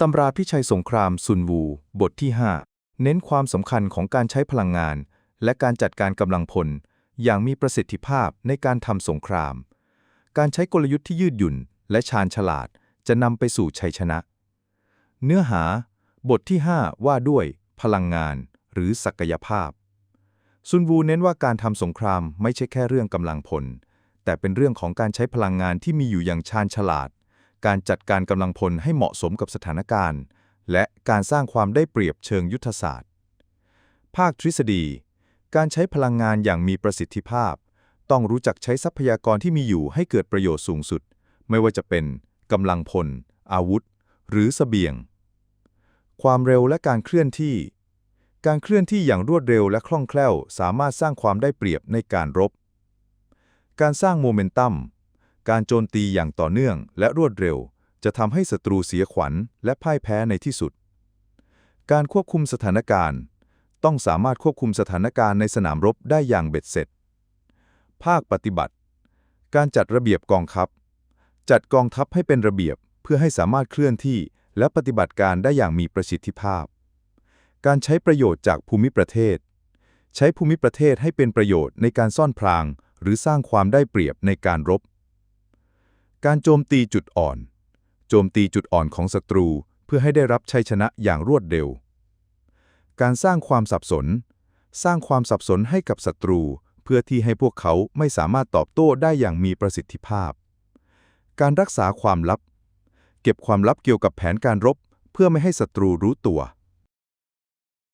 ตำราพิชัยสงครามซุนวู บทที่ 5 เน้นความสำคัญของการใช้พลังงาน และการจัดการกำลังพล อย่างมีประสิทธิภาพในการทำสงคราม การใช้กลยุทธ์ที่ยืดหยุ่น และชาญฉลาด จะนำไปสู่ชัยชนะ เนื้อหา บทที่ 5 ว่าด้วย พลังงาน หรือศักยภาพ ซุนวูเน้นว่าการทำสงครามไม่ใช่แค่เรื่องกำลังพล แต่เป็นเรื่องของการใช้พลังงานที่มีอยู่อย่างชาญฉลาด การจัดการกำลังพลให้เหมาะสมกับสถานการณ์ และการสร้างความได้เปรียบเชิงยุทธศาสตร์ ภาคทฤษฎี การใช้พลังงานอย่างมีประสิทธิภาพ ต้องรู้จักใช้ทรัพยากรที่มีอยู่ให้เกิดประโยชน์สูงสุด ไม่ว่าจะเป็นกำลังพล อาวุธ หรือเสบียง ความเร็วและการเคลื่อนที่ การเคลื่อนที่อย่างรวดเร็วและคล่องแคล่ว สามารถสร้างความได้เปรียบในการรบ การสร้างโมเมนตัม การโจมตีอย่างต่อเนื่องและรวดเร็ว จะทำให้ศัตรูเสียขวัญและพ่ายแพ้ในที่สุด การควบคุมสถานการณ์ ต้องสามารถควบคุมสถานการณ์ในสนามรบได้อย่างเบ็ดเสร็จ ภาคปฏิบัติ การจัดระเบียบกองทัพ จัดกองทัพให้เป็นระเบียบเพื่อให้สามารถเคลื่อนที่และปฏิบัติการได้อย่างมีประสิทธิภาพ การใช้ประโยชน์จากภูมิประเทศ ใช้ภูมิประเทศให้เป็นประโยชน์ในการซ่อนพราง หรือสร้างความได้เปรียบในการรบ การโจมตีจุดอ่อน โจมตีจุดอ่อนของศัตรูเพื่อให้ได้รับชัยชนะอย่างรวดเร็ว การสร้างความสับสน สร้างความสับสนให้กับศัตรู เพื่อที่ให้พวกเขาไม่สามารถตอบโต้ได้อย่างมีประสิทธิภาพ การรักษาความลับ เก็บความลับเกี่ยวกับแผนการรบ เพื่อไม่ให้ศัตรูรู้ตัว